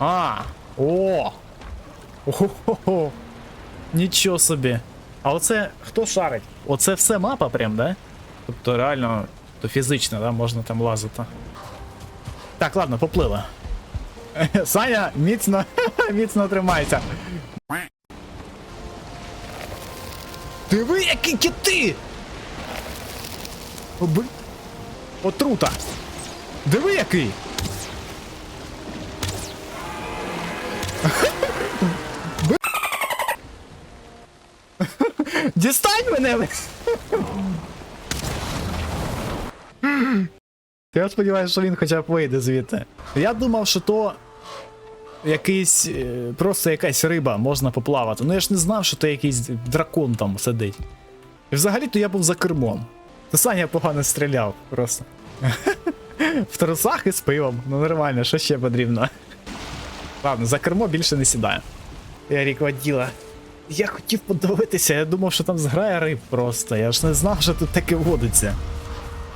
А, о! Ого-го. Нічого собі. А оце хто шарить? Оце все мапа прям, да? Тобто реально, то фізично, да, можна там лазити. Так, ладно, поплила. Саня, міцно, міцно тримайся. Диви, які! О, бл- Отрута! Диви який! Дістань мене! Я сподіваюся, що він хоча б вийде звідти. Я думав, що то якийсь. е, просто якась риба можна поплавати. Ну я ж не знав, що то якийсь дракон там сидить. І взагалі-то я був за кермом. То Саня погано стріляв просто. В трусах і з пивом. Ну нормально, що ще потрібно. Ладно, за кермо більше не сідаю. Я рік воділа. Я хотів подивитися, я думав, що там зграє риб просто. Я ж не знав, що тут таке водиться.